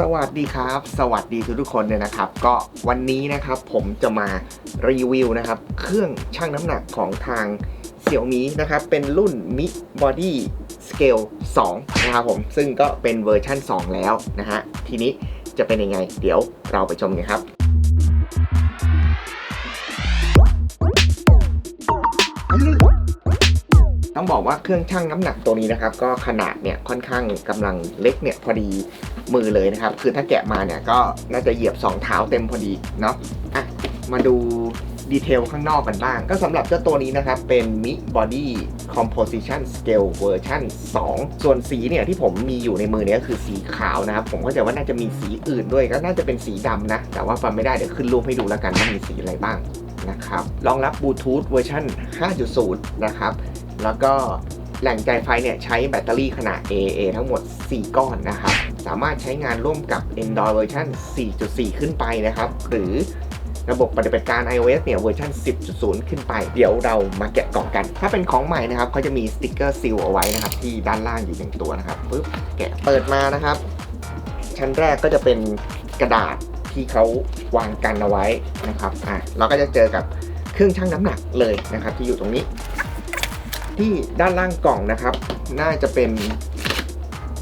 สวัสดีครับ สวัสดีทุกทุกคนเลยนะครับ ก็วันนี้นะครับผมจะมารีวิวนะครับ เครื่องชั่งน้ำหนักของทางเสี่ยวมีนะครับ เป็นรุ่น Mi Body Scale 2นะครับผม ซึ่งก็เป็นเวอร์ชั่น 2 แล้วนะฮะ ทีนี้จะเป็นยังไง เดี๋ยวเราไปชมกันครับ ต้องบอกว่าเครื่องชั่งน้ำหนักตัวนี้นะครับ ก็ขนาดเนี่ยค่อนข้างกำลังเล็กเนี่ยพอดีมือเลยนะครับ คือถ้าแกะมาเนี่ยก็น่าจะเหยียบ 2 เท้าเต็มพอดีเนาะอะมาดูดีเทลข้างนอกกันบ้าง ก็สำหรับเจ้าตัวนี้นะครับ เป็น Mi Body Composition Scale เวอร์ชัน2 ส่วนสีเนี่ยที่ผมมีอยู่ในมือเนี่ยคือสีขาวนะครับ ผมเข้าใจว่าน่าจะมีสีอื่นด้วยก็น่าจะเป็นสีดำนะ แต่ว่าฟังไม่ได้เดี๋ยวขึ้นรูปให้ดูแล้วกันว่ามีสีอะไรบ้างนะครับรองรับบลูทูธเวอร์ชัน5.0 นะครับ แล้วก็แหล่งจ่ายไฟเนี่ยใช้แบตเตอรี่ขนาด AA ทั้งหมด 4 ก้อนนะครับ สามารถใช้งานร่วมกับ Android เวอร์ชัน4.4 ขึ้นไปนะครับ หรือระบบปฏิบัติการ iOS เนี่ยเวอร์ชัน10.0 ขึ้นไป เดี๋ยวเรามาแกะกล่องกัน ถ้าเป็นของใหม่นะครับเขาจะมีสติกเกอร์ซีลเอาไว้นะครับ ที่ด้านล่างอยู่หนึ่งตัวนะครับปึ๊บแกะเปิดมานะครับ ชั้นแรกก็จะเป็นกระดาษที่เขาวางกันเอาไว้นะครับอะเราก็จะเจอกับเครื่องชั่งน้ำหนักเลยนะครับ ที่อยู่ตรงนี้ ที่ด้านล่างกล่องนะครับ น่าจะเป็น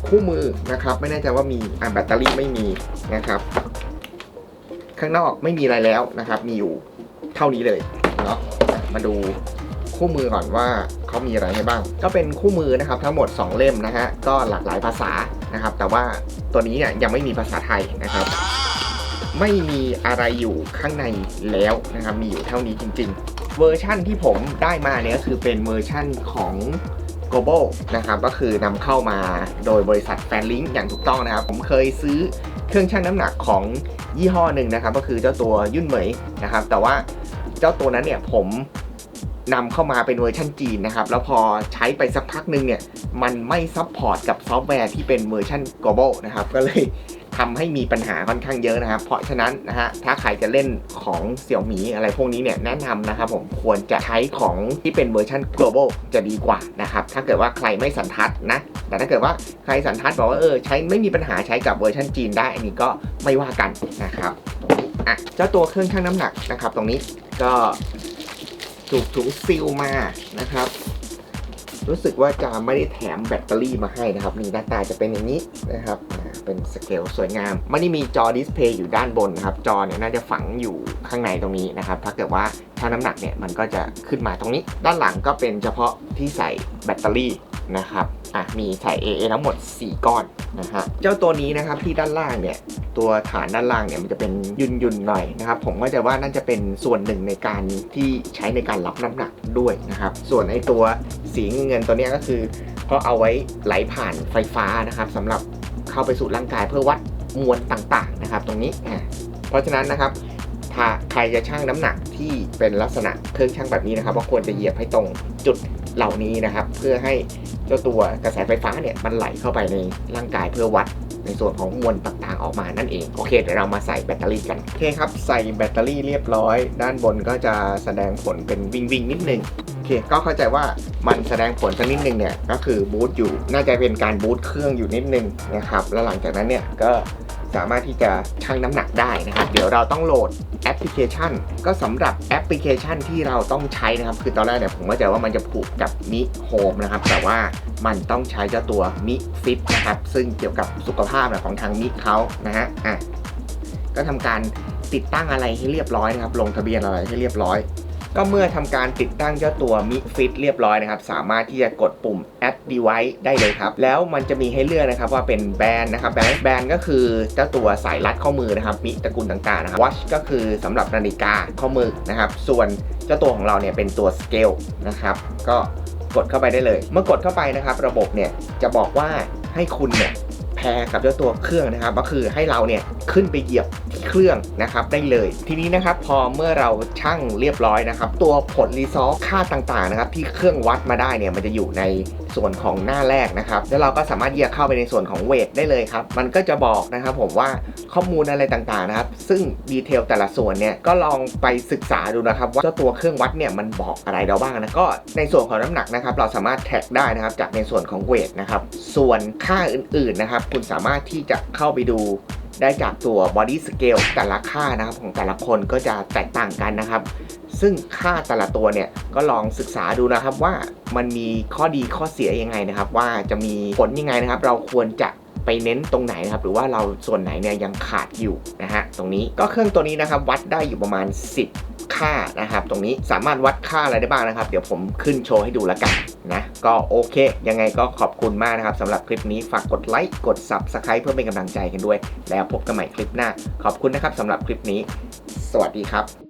คู่มือนะครับ ไม่แน่ใจว่ามีอ่าแบตเตอรี่ไม่มีนะครับ ข้างนอกไม่มีอะไรแล้วนะครับ มีอยู่เท่านี้เลยเนาะมาดูคู่มือก่อนว่าเขามีอะไรให้บ้าง ก็เป็นคู่มือนะครับทั้งหมด 2 เล่มนะฮะก็หลากหลายภาษานะครับ แต่ว่าตัวนี้เนี่ยยังไม่มีภาษาไทยนะครับ ไม่มีอะไรอยู่ข้างในแล้วนะครับ มีอยู่เท่านี้จริง ๆ เวอร์ชั่นที่ผมได้มาเนี่ยก็คือเป็นเวอร์ชั่นของ global นะครับก็คือนำเข้ามาโดยบริษัทแฟนลิงอย่างถูกต้องนะครับ ผมเคยซื้อเครื่องชั่งน้ำหนักของยี่ห้อหนึ่งนะครับ ก็คือเจ้าตัวยุ่นเหมยนะครับ แต่ว่าเจ้าตัวนั้นเนี่ยผมนำเข้ามาเป็นเวอร์ชันจีนนะครับ แล้วพอใช้ไปสักพักหนึ่งเนี่ย มันไม่ซัพพอร์ตกับซอฟต์แวร์ที่เป็นเวอร์ชัน global นะครับ ก็เลย ทำให้มีปัญหาค่อนข้างเยอะนะครับ เพราะฉะนั้นนะฮะถ้าใครจะเล่นของเสี่ยวหมีอะไรพวกนี้เนี่ยแนะนำนะครับผมควรจะใช้ของที่เป็นเวอร์ชัน global จะดีกว่านะครับถ้าเกิดว่าใครไม่สันทัดนะแต่ถ้าเกิดว่าใครสันทัดบอกว่าเออใช้ไม่มีปัญหาใช้กับเวอร์ชันจีนได้อันนี้ก็ไม่ว่ากันนะครับอะเจ้าตัวเครื่องชั่งน้ำหนักนะครับ ตรงนี้ก็ถูกถุงซีลมานะครับ รู้สึกว่าจะไม่ได้แถมแบตเตอรี่มาให้นะครับนี่หน้าตาจะเป็นอย่างนี้นะครับเป็นสเกลสวยงาม ไม่ได้มีจอดิสเพย์อยู่ด้านบนนะครับ จอเนี่ยน่าจะฝังอยู่ข้างในตรงนี้นะครับ ถ้าเกิดว่าถ้าน้ำหนักเนี่ยมันก็จะขึ้นมาตรงนี้ ด้านหลังก็เป็นเฉพาะที่ใส่แบตเตอรี่ นะครับอะมีใส่ AA ทั้งหมด 4 ก้อนนะฮะเจ้าตัวนี้นะครับที่ด้านล่างเนี่ยตัวฐานด้านล่างเนี่ยมันจะเป็นยุนยุนๆหน่อยนะครับผมก็จะว่าน่าจะเป็นส่วนหนึ่งในการที่ใช้ในการรับน้ำหนักด้วยนะครับส่วนไอตัวสีเงินตัวนี้ก็คือก็เอาไว้ไหลผ่านไฟฟ้านะครับสำหรับเข้าไปสู่ร่างกายเพื่อวัดมวลต่างๆนะครับตรงนี้เพราะฉะนั้นนะครับถ้าใครจะชั่งน้ำหนักที่ เป็นลักษณะเครื่องชั่งแบบนี้นะครับก็ควรจะเหยียบให้ตรงจุดเหล่านี้นะครับ เพื่อให้เจ้าตัวกระแสไฟฟ้าเนี่ยมันไหลเข้าไปในร่างกายเพื่อวัดในส่วนของมวลต่างๆออกมานั่นเองโอเคเดี๋ยวเรามาใส่แบตเตอรี่กันโอเคครับใส่แบตเตอรี่เรียบร้อย ด้านบนก็จะแสดงผลเป็นวิงวิงนิดนึงโอเคก็เข้าใจว่ามันแสดงผลสักนิดนึงเนี่ยก็คือบูตอยู่น่าจะเป็นการบูตเครื่องอยู่นิดนึงนะครับแล้วหลังจากนั้นเนี่ยก็ สามารถที่จะชั่งน้ำหนักได้นะครับ เดี๋ยวเราต้องโหลดแอปพลิเคชัน ก็สำหรับแอปพลิเคชันที่เราต้องใช้นะครับ คือตอนแรกเนี่ยผมก็จะว่ามันจะผูกกับมิโฮมนะครับ แต่ว่ามันต้องใช้เจ้าตัวมิฟิตนะครับ ซึ่งเกี่ยวกับสุขภาพของทางมิเขานะฮะอะก็ทำการติดตั้งอะไรให้เรียบร้อยนะครับ ลงทะเบียนอะไรให้เรียบร้อย ก็เมื่อทำการติดตั้งเจ้าตัว Mi Fit เรียบร้อยนะครับ สามารถที่จะกดปุ่ม Add Device ได้เลยครับ แล้วมันจะมีให้เลือกนะครับว่าเป็นแบรนด์นะครับ แบรนด์แบรนด์ก็คือเจ้าตัวสายรัดข้อมือนะครับ มีตระกูลต่างๆนะครับ Watch ก็คือสำหรับนาฬิกาข้อมือนะครับ ส่วนเจ้าตัวของเราเนี่ยเป็นตัว Scale นะครับ ก็กดเข้าไปได้เลย เมื่อกดเข้าไปนะครับ ระบบเนี่ยจะบอกว่าให้คุณเนี่ยแพรกับเจ้าตัวเครื่องนะครับ ก็คือให้เราเนี่ย ขึ้นไปเหยียบที่เครื่องนะครับได้เลย ทีนี้นะครับพอเมื่อเราชั่งเรียบร้อยนะครับ ตัวผลรีซอลค่าต่างๆนะครับที่เครื่องวัดมาได้เนี่ยมันจะอยู่ในส่วนของหน้าแรกนะครับ แล้วเราก็สามารถเหยียบเข้าไปในส่วนของเวทได้เลยครับ มันก็จะบอกนะครับผมว่าข้อมูลอะไรต่างๆนะครับ ซึ่งดีเทลแต่ละส่วนเนี่ยก็ลองไปศึกษาดูนะครับ ว่าเจ้าตัวเครื่องวัดเนี่ยมันบอกอะไรเราบ้างนะก็ในส่วนของน้ำหนักนะครับ เราสามารถแท็กได้นะครับจากในส่วนของเวทนะครับ ส่วนค่าอื่นๆนะครับ คุณสามารถที่จะเข้าไปดู ได้จากตัว body scale แต่ละค่านะครับของแต่ละคนก็จะแตกต่างกันนะครับ ซึ่งค่าแต่ละตัวเนี่ยก็ลองศึกษาดูนะครับว่ามันมีข้อดีข้อเสียยังไงนะครับ ว่าจะมีผลยังไงนะครับ เราควรจะไปเน้นตรงไหนนะครับ หรือว่าเราส่วนไหนเนี่ยยังขาดอยู่นะฮะตรงนี้ก็เครื่องตัวนี้นะครับวัดได้อยู่ประมาณ 10 ค่านะครับ ตรงนี้สามารถวัดค่าอะไรได้บ้างนะครับ เดี๋ยวผมขึ้นโชว์ให้ดูแล้วกันนะก็โอเค ยังไงก็ขอบคุณมากนะครับสำหรับคลิปนี้ฝากกดไลค์กด Subscribe เพื่อเป็นกำลังใจกันด้วย แล้วพบกันใหม่คลิปหน้า ขอบคุณนะครับสำหรับคลิปนี้ สวัสดีครับ